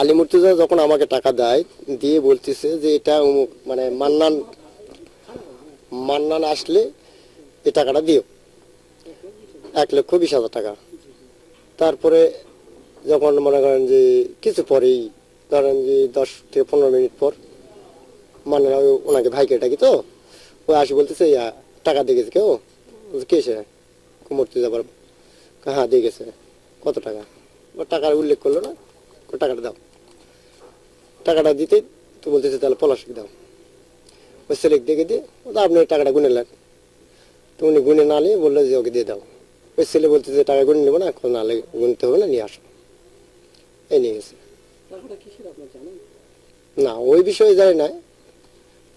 আলী মুর্তুজা যখন আমাকে টাকা দেয় দিয়ে বলতেছে যে এটা মানে মান্নান মান্নান আসলে এই টাকাটা দিও। এক লক্ষ বিশ হাজার টাকা। তারপরে যখন মনে করেন যে কিছু পরেই ধরেন যে দশ থেকে পনেরো মিনিট পর মানে ওনাকে ভাইকে ডাকি তো ও আসি বলতেছে ইয়া, টাকা দিয়ে গেছে কেউ? কে সে? কুমূর্তি যাবার হ্যাঁ দিয়ে গেছে। কত টাকা? ও টাকার উল্লেখ করল না ও টাকাটা দাও। টাকাটা দিতে তো বলতেছে তাহলে পলাশকে দাও। ওই ছেলেকে দেখে দিয়ে ও তো আপনি টাকাটা গুনে নেন। তো উনি গুনে না নিয়ে বলল যে ওকে দিয়ে দাও। ওই ছেলে বলতেছে টাকা গুনে নেব না এখন নাহলে গুনতে হবে না নিয়ে আসো। এই নিয়ে গেছে। না ওই বিষয়ে জানি না।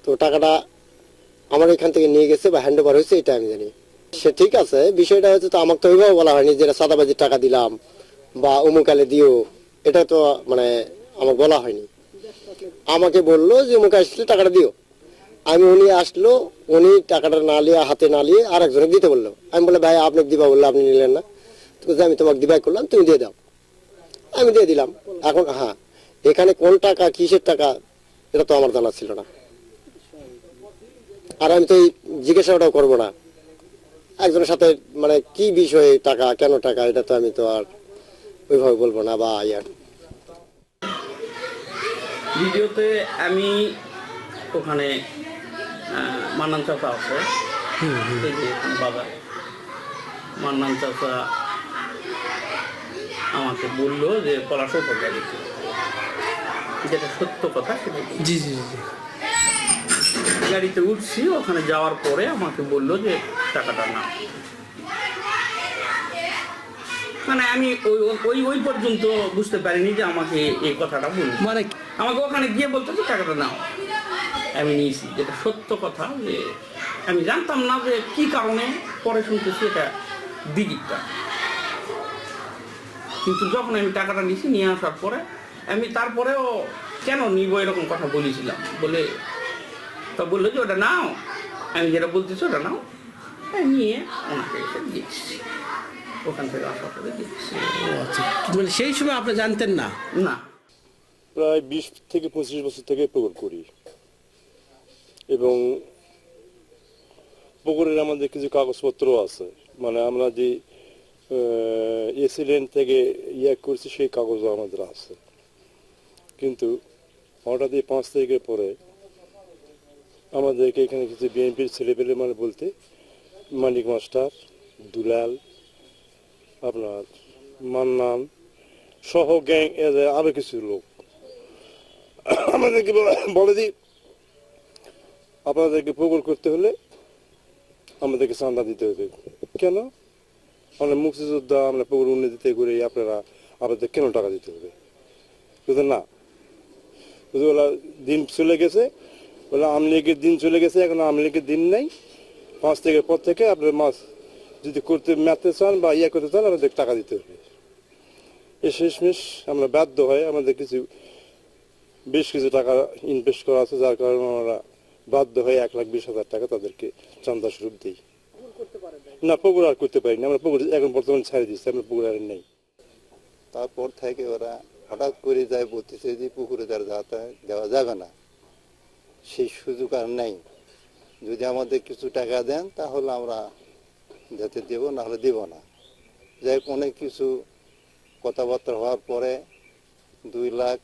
তো টাকাটা আমার এখান থেকে নিয়ে গেছে বা হ্যান্ড ওভার হয়েছে এটা আমি জানি। সে ঠিক আছে বিষয়টা হচ্ছে তো আমাকে তো ওইভাবে বলা হয়নি যে সাদাবাজির টাকা দিলাম বা অমুকালে দিও। এটা তো মানে আমার বলা হয়নি। আমাকে বলল যে অমুক আসলে টাকাটা দিও। আমি, উনি আসলো, উনি টাকাটা না নিয়ে হাতে না নিয়ে আর একজনকে দিতে বলল। আমি বললাম, ভাই আপনাকে দিবা বলল আপনি নিলেন না। আমি তোমাকে দিবাই করলাম, তুমি দিয়ে দাও। আমি দিয়ে দিলাম। এখন হ্যাঁ এখানে কোন টাকা, কিসের টাকা, এটা তো আমার জানা ছিল না। আর আমি তো এই জিজ্ঞাসাটাও করব না। একজনের সাথে মানে কি বিষয়ে টাকা, কেন টাকা, এটা তো আমি তো আর ওইভাবে বলব না, বা ইয়ার। ভিডিওতে আমি ওখানে মান্নান চাচা আছে। বাজার মান্নান চাচা আমাকে বলল যে পলাশ উপরে যেটা সত্য কথা বলছি। জি জি জি গাড়িতে উঠছি ওখানে যাওয়ার পরে আমাকে বলল যে টাকাটা না মানে আমি ওই ওই ওই পর্যন্ত বুঝতে পারিনি যে আমাকে এই কথাটা বলল। মানে আমাকে ওখানে গিয়ে বলতে যে টাকাটা নাও। আমি নিয়েছি। যেটা সত্য কথা যে আমি জানতাম না যে কি কারণে পরে শুনতেছি এটা দিদিকটা কিন্তু যখন আমি টাকাটা নিয়েছি নিয়ে আসার পরে আমি তারপরেও কেন নিব এরকম কথা বলেছিলাম? বলে তা বলল যে ওটা নাও। আমি যেটা বলতেছি ওটা নাও। নিয়ে ওনাকে এসে দিয়েছি ওখান থেকে আসার পরে ও আচ্ছা মানে সেই সময় আপনি জানতেন না? না। প্রায় বিশ থেকে পঁচিশ বছর থেকে পুকুর করি। এবং পুকুরের আমাদের কিছু কাগজপত্র আছে। মানে আমরা যে এসিডেন্ট থেকে ইয়ে করছি সেই কাগজও আমাদের আছে। কিন্তু হঠাৎ এই পাঁচ তারিখের পরে আমাদেরকে এখানে কিছু বিএনপির ছেলেপেলে মানে বলতে মানিক মাস্টার দুলাল আপনার মান্নান সহ গ্যাং এদের আরও কিছু লোক। আমাদেরকে বলে- দিই, আপনাদেরকে পুকুর করতে হলে আমাদেরকে চাঁদা দিতে হবে। কেন? আমরা মুক্তিযোদ্ধা, আমরা পুকুর উন্নতিতে করে আপনারা আপনাদের কেন টাকা দিতে হবে? বুঝলেন না? বুঝতে বলা দিন চলে গেছে, বলে আওয়ামী লীগের দিন চলে গেছে, এখন আমলিগের দিন নেই। পাঁচ থেকে পর থেকে আপনার মাছ যদি করতে মারতে চান বা ইয়ে করতে চান, আমাদের টাকা দিতে হবে। এ শেষমেশ আমরা বাধ্য হয় আমাদের কিছু, বেশ কিছু টাকা ইনভেস্ট করা আছে, যার কারণে আমরা বাধ্য হয়ে এক লাখ বিশ হাজার টাকা তাদেরকে চান্দা স্বরূপ দিই। না, পুকুর আর করতে পারি না আমরা পুকুর এখন বর্তমানে ছাড়ে দিচ্ছি আমরা পুকুর আর নেই। তারপর থেকে ওরা হঠাৎ করে যায় বলতেছে যে পুকুরে তার দেওয়া যাবে না। সেই সুযোগ আর নেই। যদি আমাদের কিছু টাকা দেন, তাহলে আমরা যাতে দেবো না হলে দেবো না। যাই অনেক কিছু কথাবার্তা হওয়ার পরে দুই লাখ,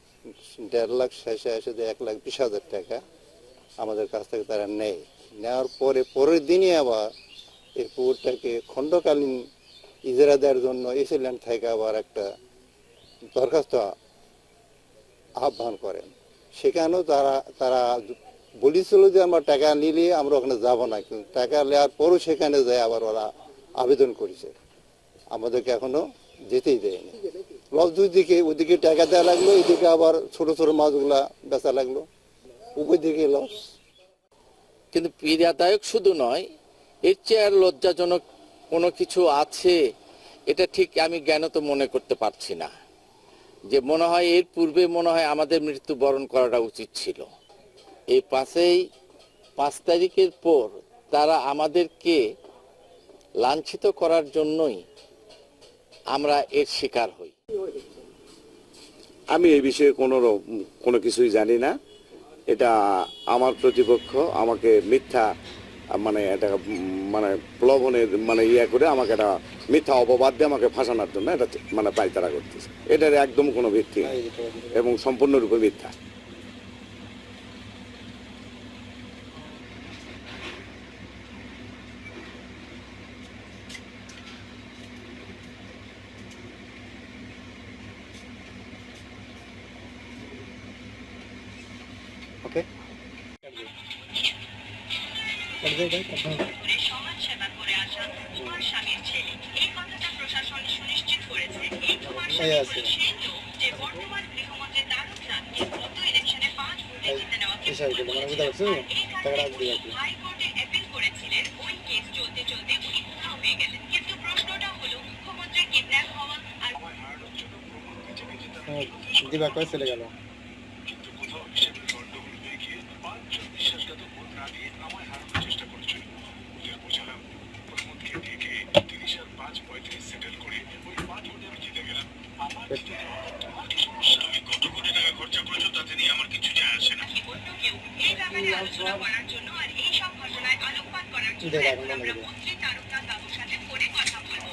দেড় লাখ শেষে এসে দেয় এক লাখ বিশ হাজার টাকা আমাদের কাছ থেকে তারা নেয়। নেওয়ার পরে পরের দিনই আবার এই পুকুরটাকে খণ্ডকালীন ইজারা দেওয়ার জন্য এসিল্যান্ড থেকে আবার একটা দরখাস্ত আহ্বান করেন। সেখানেও তারা তারা বলেছিল যে আমরা টাকা নিলে আমরা ওখানে যাব না, কিন্তু টাকা নেওয়ার পরও সেখানে যায় আবার ওরা আবেদন করেছে। আমাদেরকে এখনও যেতেই দেয়নি। লস দুই দিকে ওদিকে টাকা দেওয়া লাগল, এদিকে আবার ছোট ছোট মাছগুলা বেচা লাগল। উভয় দিকে লস কিন্তু পীড়াদায়ক শুধু নয়, এর চেয়ে আর লজ্জাজনক কোনো কিছু আছে, এটা ঠিক আমি জ্ঞানত মনে করতে পারছি না। যে মনে হয় এর পূর্বে মনে হয় আমাদের মৃত্যু বরণ করাটা উচিত ছিল। এই পাঁচেই, পাঁচ তারিখের পর তারা আমাদেরকে লাঞ্ছিত করার জন্যই আমরা এর শিকার হই। আমি এই বিষয়ে কোনো কোনো কিছুই জানি না। এটা আমার প্রতিপক্ষ আমাকে মিথ্যা মানে এটা মানে প্লবনের মানে ইয়ে করে আমাকে একটা মিথ্যা অপবাদ দিয়ে আমাকে ফাঁসানোর জন্য এটা মানে পাইতারা করতেছে। এটার একদম কোনো ভিত্তি এবং সম্পূর্ণরূপে মিথ্যা ওকে করে সমাজ সেবা করে আসা কুমার স্বামীর ছেলে এই কথাটা প্রশাসন সুনিশ্চিত করেছে এই কুমার স্বামী হলো সেই লোক যে বর্তমান গৃহমন্ত্রী তারক রামকে গত ইলেকশনে পাঁচ ভোটে জিতে নেওয়াকে ভুল বলেছিল। আর এই কারণে উনি হাইকোর্টে অ্যাপিল করেছিলেন। ওই কেস চলতে চলতে উনি উধাও হয়ে গেলেন। কিন্তু প্রশ্নটা হলো মুখ্যমন্ত্রী কিডন্যাপ হওয়া আর দিবা কয় চলে গেল। ব্যাপারে আলোচনা করার জন্য আর এই সব ঘটনায় আলোকপাত করার জন্য এখন আমরা মন্ত্রী তারকনাথ বাবুর সাথে ফোনে কথা বলব।